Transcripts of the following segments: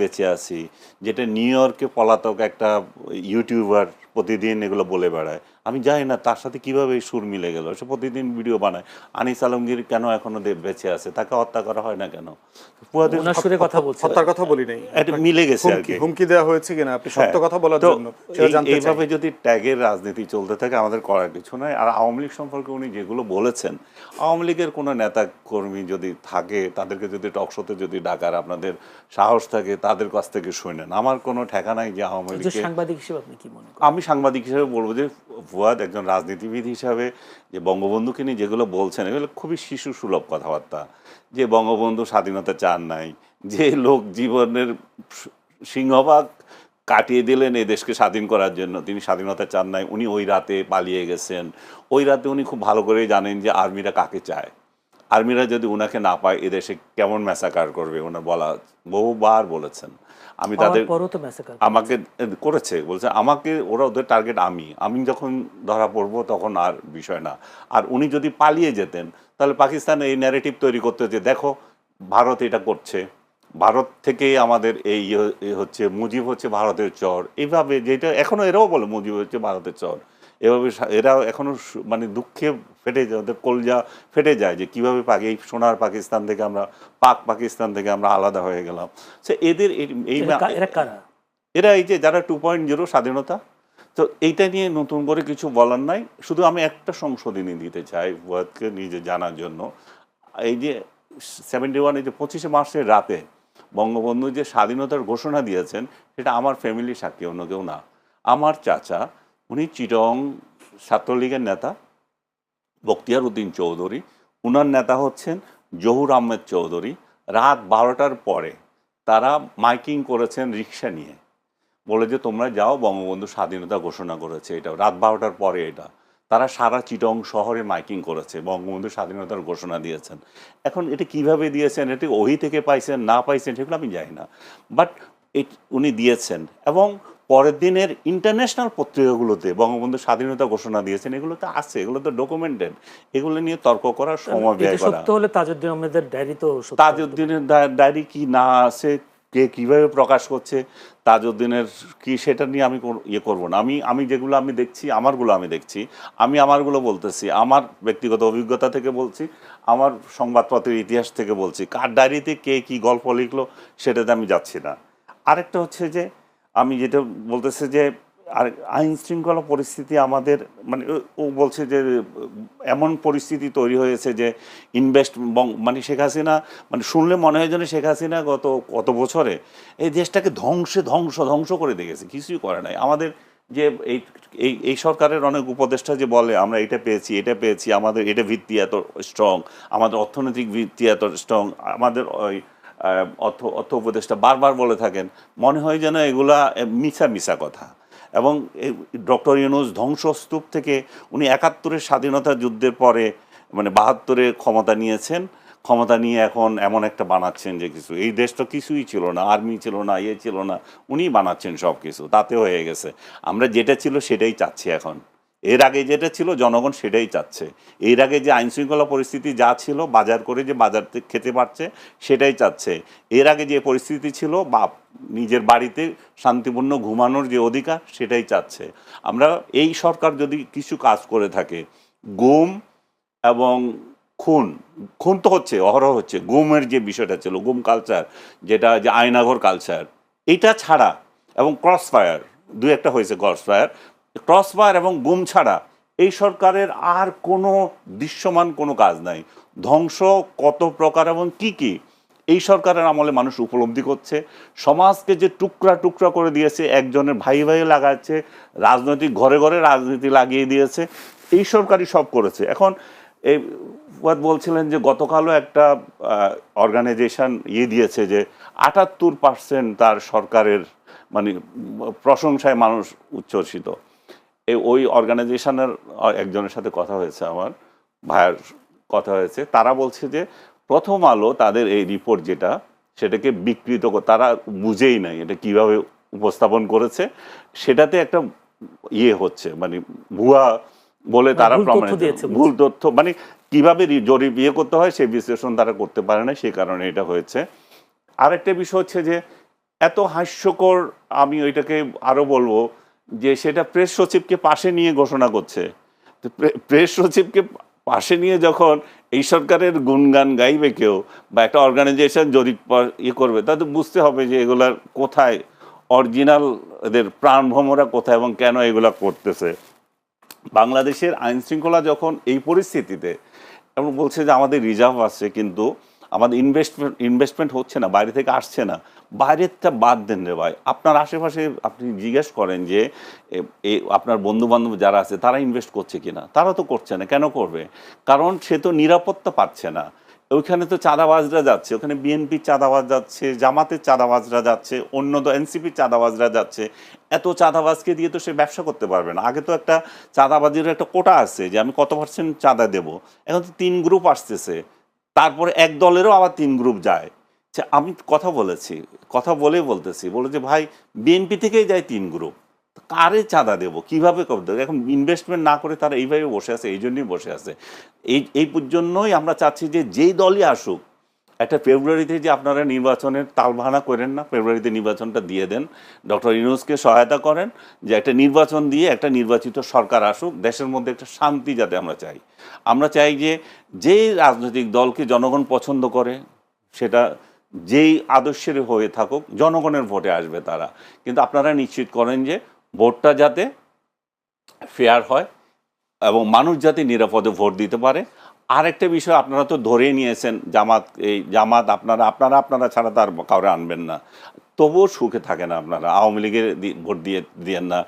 বেঁচে আছি। যেটা নিউ ইয়র্কে পলাতক একটা ইউটিউবার প্রতিদিন এগুলো বলে বেড়ায়। আমি জানি না তার সাথে কীভাবে এই সুর মিলে গেল। সে প্রতিদিন ভিডিও বানায়। আনিস আলমগীর কেন এখনও দে- বেঁচে আছে? তাকে হত্যা করা হয় না কেন? ফুয়াদের সুরে কথা বলছে। হত্যার কথা বলি নাই। এটা মিলে গেছে আর হুমকি কি। হুমকি দেওয়া হয়েছে কিনা? আপনি সত্য হ্যাঁ। কথা বলার জন্য সেটা এই- জানতে চাই। এইভাবে যদি ট্যাগের রাজনীতি চলতে থাকে আমাদের করার কিছু নাই। আর আওয়ামী লীগ সম্পর্কে উনি যেগুলো বলেছেন আওয়ামী লীগের কোনো নেতা কর্মী যদি থাকে তাদেরকে যদি টকশোতে যদি ডাকার আপনাদের সাহস থাকে তাদের কাছ থেকে শুনেন আমার কোনো ঠেকা নাই যে আওয়ামী লীগকে সাংবাদিক হিসেবে আপনি কি মনে করেন? আমি সাংবাদিক হিসেবে বলব যে ফুয়াদ একজন রাজনীতিবিদ হিসাবে যে বঙ্গবন্ধুকে নিয়ে যেগুলো বলছেন, এগুলো খুবই শিশু সুলভ কথাবার্তা। যে বঙ্গবন্ধু স্বাধীনতা চান নাই, যে লোক জীবনের সিংহভাগ কাটিয়ে দিলেন এই দেশকে স্বাধীন করার জন্য, তিনি স্বাধীনতা চান নাই, উনি ওই রাতে পালিয়ে গেছেন। ওই রাতে উনি খুব ভালো করেই জানেন যে আর্মিরা কাকে চায়। আর্মিরা যদি ওনাকে না পায়, এদেশে কেমন ম্যাসাকার করবে ওনার বলা বহুবার বলেছেন। আমি তাদের আমাকে করেছে। বলছে আমাকে ওরা ওদের টার্গেট আমি। আমি যখন ধরা পড়ব তখন আর বিষয় না। আর উনি যদি পালিয়ে যেতেন তাহলে পাকিস্তান এই ন্যারেটিভ তৈরি করতে যে দেখো ভারত এটা করছে। ভারত থেকে আমাদের এই ইয়ে- হচ্ছে মুজিব হচ্ছে ভারতের চর। এইভাবে যেটা এখনও এরাও বলে মুজিব হচ্ছে ভারতের চর। এভাবে এরা এখনও মানে দুঃখে ফেটে যায় ওদের কলজা ফেটে যায় যে কীভাবে পাকি এই সোনার পাকিস্তান থেকে আমরা পাক পাকিস্তান থেকে আমরা আলাদা হয়ে গেলাম। সে এদের এই- এরা এই যে যারা টু পয়েন্ট জিরো স্বাধীনতা তো এইটা নিয়ে নতুন করে কিছু বলার নাই। শুধু আমি একটা সংশোধনী দিতে চাই ওয়াদকে নিজে জানার জন্য। এই যে সেভেন্টি ওয়ান এই যে পঁচিশে মার্চের রাতে বঙ্গবন্ধু যে স্বাধীনতার ঘোষণা দিয়েছেন সেটা আমার ফ্যামিলি সাক্ষী অন্য কেউ না। আমার চাচা উনি চিটং ছাত্রলীগের নেতা, বখতিয়ার উদ্দিন চৌধুরী। উনার নেতা হচ্ছেন জহুর আহমেদ চৌধুরী। রাত বারোটার পরে তারা মাইকিং করেছেন রিক্সা নিয়ে। বলে যে, তোমরা যাও, বঙ্গবন্ধু স্বাধীনতা ঘোষণা করেছে এটা। রাত বারোটার পরে এটা। তারা সারা চিটং শহরে মাইকিং করেছে, বঙ্গবন্ধু স্বাধীনতার ঘোষণা দিয়েছেন। এখন এটা কীভাবে দিয়েছেন, এটি ওহি থেকে পাইছেন, না পাইছেন, সেগুলো আমি জানি না। বাট উনি দিয়েছেন এবং পরের দিনের ইন্টারন্যাশনাল পত্রিকাগুলোতে বঙ্গবন্ধু স্বাধীনতা ঘোষণা দিয়েছেন এগুলো তো আছে এগুলো তো ডকুমেন্টেড এগুলো নিয়ে তর্ক করার সময় ব্যয় করা। সত্য হলে তাজউদ্দিন আহমেদের ডায়েরি তো তাজউদ্দিনের ডায়েরি কি না আছে কে কীভাবে প্রকাশ করছে তাজউদ্দিনের কি সেটা নিয়ে আমি ইয়ে করব না। আমি আমি যেগুলো আমি দেখছি আমারগুলো আমি দেখছি। আমি আমারগুলো বলতেছি আমার ব্যক্তিগত অভিজ্ঞতা থেকে বলছি আমার সংবাদপত্রের ইতিহাস থেকে বলছি। কার ডায়েরিতে কে কি গল্প লিখলো সেটাতে আমি যাচ্ছি না। আরেকটা হচ্ছে যে আমি যেটা বলতেছে যে, আর আইন শৃঙ্খলা পরিস্থিতি আমাদের মানে ও- বলছে যে, এমন পরিস্থিতি তৈরি হয়েছে যে, ইনভেস্ট মানে শেখ হাসিনা মানে শুনলে মনে হয় যেন শেখ হাসিনা গত কত বছরে এই দেশটাকে ধ্বংসে ধ্বংস ধ্বংস করে দেখেছে কিছুই করে নাই। আমাদের যে এই এই এই সরকারের অনেক উপদেষ্টা যে বলে, আমরা এটা পেয়েছি এটা পেয়েছি, আমাদের এটা ভিত্তি এত স্ট্রং আমাদের অর্থনৈতিক ভিত্তি এত স্ট্রং আমাদের ওই অর্থ অর্থ বারবার বলে থাকেন, মনে হয় যেন এগুলা মিছা মিছা কথা। এবং ডক্টর ইউনুস ধ্বংসস্তূপ থেকে উনি একাত্তরের স্বাধীনতা যুদ্ধের পরে মানে বাহাত্তরে ক্ষমতা নিয়েছেন। ক্ষমতা নিয়ে এখন এমন একটা বানাচ্ছেন যে কিছু। এই দেশ তো কিছুই ছিল না, আর্মি ছিল না ইয়ে ছিল না উনি বানাচ্ছেন সব কিছু তাতে হয়ে গেছে। আমরা যেটা ছিল সেটাই চাচ্ছি এখন। এর আগে যেটা ছিল, জনগণ সেটাই চাচ্ছে। এর আগে যে আইন শৃঙ্খলা পরিস্থিতি যা ছিল, বাজার করে যে বাজার খেতে পারছে, সেটাই চাচ্ছে। এর আগে যে পরিস্থিতি ছিল, বা নিজের বাড়িতে শান্তিপূর্ণ ঘুমানোর যে অধিকার, সেটাই চাচ্ছে। আমরা এই সরকার যদি কিছু কাজ করে থাকে, গুম এবং খুন খুন তো হচ্ছে, অহরহ হচ্ছে, গুমের যে বিষয়টা ছিল, গুম কালচার যেটা যে আয়নাঘর কালচার এটা ছাড়া এবং ক্রস ফায়ার দু একটা হয়েছে ক্রস ফায়ার ক্রস ফায়ার এবং গুম ছাড়া এই সরকারের আর কোনো দৃশ্যমান কোনো কাজ নাই। ধ্বংস কত প্রকার এবং কি কি, এই সরকারের আমলে মানুষ উপলব্ধি করছে। সমাজকে যে টুকরা টুকরা করে দিয়েছে, একজনের ভাই ভাই লাগাচ্ছে, রাজনৈতিক ঘরে ঘরে রাজনীতি লাগিয়ে দিয়েছে, এই সরকারই সব করেছে। এখন এই বলছিলেন যে গতকালও একটা অর্গানাইজেশন ইয়ে দিয়েছে যে আটাত্তর পার্সেন্ট তার সরকারের মানে প্রশংসায় মানুষ উচ্ছ্বসিত। এই ওই অর্গানাইজেশনের একজনের সাথে কথা হয়েছে আমার ভাইয়ের কথা হয়েছে। তারা বলছে যে প্রথম আলো তাদের এই রিপোর্ট যেটা সেটাকে বিকৃত তারা বুঝেই নাই এটা কীভাবে উপস্থাপন করেছে। সেটাতে একটা ইয়ে হচ্ছে মানে ভুয়া বলে তারা ভুল তথ্য ভুল তথ্য মানে কীভাবে জরিপ ইয়ে করতে হয় সেই বিশ্লেষণ তারা করতে পারে না সেই কারণে এটা হয়েছে। আরেকটা বিষয় হচ্ছে যে এত হাস্যকর আমি ওইটাকে আরও বলব যে সেটা প্রেস সচিবকে পাশে নিয়ে ঘোষণা করছে। তো প্রেস সচিবকে পাশে নিয়ে যখন এই সরকারের গুণগান গাইবে কেউ বা একটা অর্গানাইজেশন যদি ইয়ে করবে, তাহলে তো বুঝতে হবে যে এগুলার কোথায় অরিজিনাল এদের প্রাণভ্রমরা কোথায় এবং কেন এগুলা করতেছে। বাংলাদেশের আইন শৃঙ্খলা যখন এই পরিস্থিতিতে, এবং বলছে যে আমাদের রিজার্ভ আছে, কিন্তু আমাদের ইনভেস্টমেন্ট ইনভেস্টমেন্ট হচ্ছে না, বাইরে থেকে আসছে না। বাইরেরটা বাদ দেন রে ভাই। আপনার আশেপাশে আপনি জিজ্ঞেস করেন যে আপনার বন্ধু বান্ধব যারা আছে, তারা ইনভেস্ট করছে কিনা? তারা তো করছে না। কেন করবে? কারণ সে তো নিরাপত্তা পাচ্ছে না। ওইখানে তো চাঁদাবাজরা যাচ্ছে। ওখানে বিএনপির চাঁদাবাজ যাচ্ছে, জামাতের চাঁদাবাজরা যাচ্ছে, অন্য তো এনসিপির চাঁদাবাজরা যাচ্ছে। এত চাঁদাবাজকে দিয়ে তো সে ব্যবসা করতে পারবে না। আগে তো একটা চাঁদাবাজির একটা কোটা আছে যে, আমি কত পার্সেন্ট চাঁদা দেব? এখন তো তিন গ্রুপ আসতেছে। তারপরে এক দলেরও আবার তিন গ্রুপ যায়। আচ্ছা, আমি কথা বলেছি কথা বলেই বলতেছি। বলে যে ভাই বিএনপি থেকেই যায় তিন গ্রুপ কারে চাঁদা দেবো? কীভাবে করতে দেবো? এখন ইনভেস্টমেন্ট না করে তারা এইভাবে বসে আছে এই জন্যই বসে আছে। এই এই জন্যই আমরা চাচ্ছি যে যেই দলই আসুক একটা ফেব্রুয়ারিতে যে আপনারা নির্বাচনের তালবাহানা করেন না ফেব্রুয়ারিতে নির্বাচনটা দিয়ে দেন ডক্টর ইউনুসকে সহায়তা করেন যে একটা নির্বাচন দিয়ে একটা নির্বাচিত সরকার আসুক দেশের মধ্যে একটা শান্তি যাতে আমরা চাই। আমরা চাই যে যেই রাজনৈতিক দলকে জনগণ পছন্দ করে সেটা যেই আদর্শের হয়ে থাকুক, জনগণের ভোটে আসবে তারা। কিন্তু আপনারা নিশ্চিত করেন যে ভোটটা যাতে ফেয়ার হয় এবং মানুষ যাতে নিরাপদে ভোট দিতে পারে আরেকটা বিষয় আপনারা তো ধরেই নিয়েছেন, জামাত, এই জামাত আপনারা আপনারা আপনারা ছাড়া তার কাউরে আনবেন না। তবুও সুখে থাকে না আপনারা, আওয়ামী লীগের ভোট দিয়ে, দিয়েন না,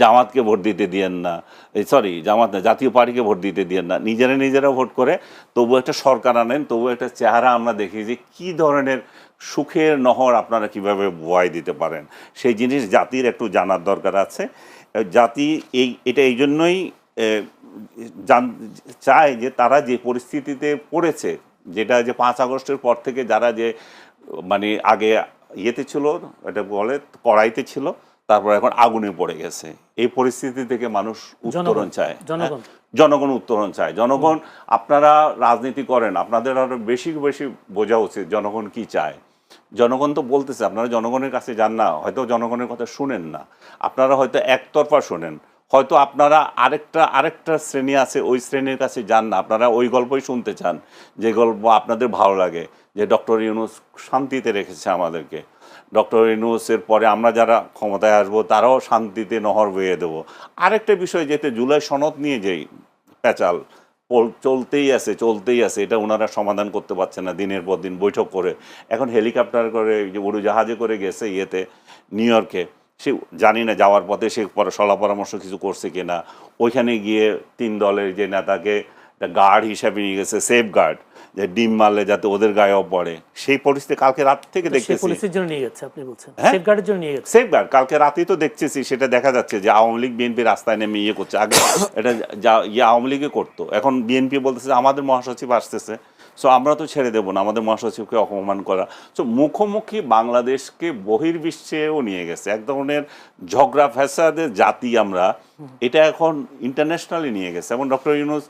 জামাতকে ভোট দিতে দিয়েন না, এই সরি, জামাত না, জাতীয় পার্টিকে ভোট দিতে দিয়েন না, নিজেরা নিজেরা ভোট করে তবু একটা সরকার আনেন তবু একটা চেহারা আমরা দেখি যে কী ধরনের সুখের নহর আপনারা কীভাবে বয় দিতে পারেন। সেই জিনিস জাতির একটু জানার দরকার আছে। জাতি এই, এটা এই জন্যই জান- চায় যে তারা যে পরিস্থিতিতে পড়েছে যেটা যে পাঁচ আগস্টের পর থেকে যারা যে মানে আগে ইয়েতে ছিল এটা বলে কড়াইতে ছিল তারপর এখন আগুনে পড়ে গেছে। এই পরিস্থিতি থেকে মানুষ উত্তরণ চায় জনগণ। হ্যাঁ, জনগণ উত্তরণ চায়। জনগণ আপনারা রাজনীতি করেন আপনাদের আরও বেশি বেশি বোঝা উচিত জনগণ কি চায়। জনগণ তো বলতেছে আপনারা জনগণের কাছে যান না হয়তো জনগণের কথা শুনেন না। আপনারা হয়তো একতরফা শোনেন। হয়তো আপনারা আরেকটা আরেকটা শ্রেণি আছে, ওই শ্রেণির কাছে যান না। আপনারা ওই গল্পই শুনতে চান, যে গল্প আপনাদের ভালো লাগে, যে ডক্টর ইউনুস শান্তিতে রেখেছে আমাদেরকে। ডক্টর ইউনুসের পরে আমরা যারা ক্ষমতায় আসব, তারাও শান্তিতে নহর বইয়ে দেবো। আরেকটা বিষয় যেতে জুলাই সনদ নিয়ে যেই পল- চলতেই আছে চলতেই আছে, এটা ওনারা সমাধান করতে পারছে না দিনের পর দিন বৈঠক করে। এখন হেলিকপ্টার করে উড়োজাহাজে করে গেছে ইয়েতে, নিউ ইয়র্কে। সে জানি না যাওয়ার পথে সে পরে সলা পরামর্শ কিছু করছে কিনা। ওইখানে গিয়ে তিন দলের যে নেতাকে গার্ড হিসাবে নিয়ে গেছে সেফ গার্ড যে ডিম মারলে যাতে ওদের গায়েও পড়ে। সেই পরিস্থিতি কালকে রাত থেকে দেখতেছি। জন্য নিয়ে গেছে আপনি বলছেন। হ্যাঁ? সেফগার্ডের জন্য নিয়ে গেছে। সেফগার্ড কালকে রাতেই তো দেখতেছি সেটা দেখা যাচ্ছে যে আওয়ামী লীগ বিএনপি রাস্তায় নেমে ইয়ে করছে। আগে এটা যা ইয়ে আওয়ামী লীগে করতো। এখন বিএনপি বলতেছে আমাদের মহাসচিব আসতেছে। সো আমরা তো ছেড়ে দেবো না, আমাদের মহাসচিবকে অপমান করা। সো মুখোমুখি বাংলাদেশকে বহির্বিশ্বেও নিয়ে গেছে। এক ধরনের ঝগড়া ফ্যাসাদের জাতি আমরা, এটা এখন ইন্টারন্যাশনালি নিয়ে গেছে। এবং ডক্টর ইউনুস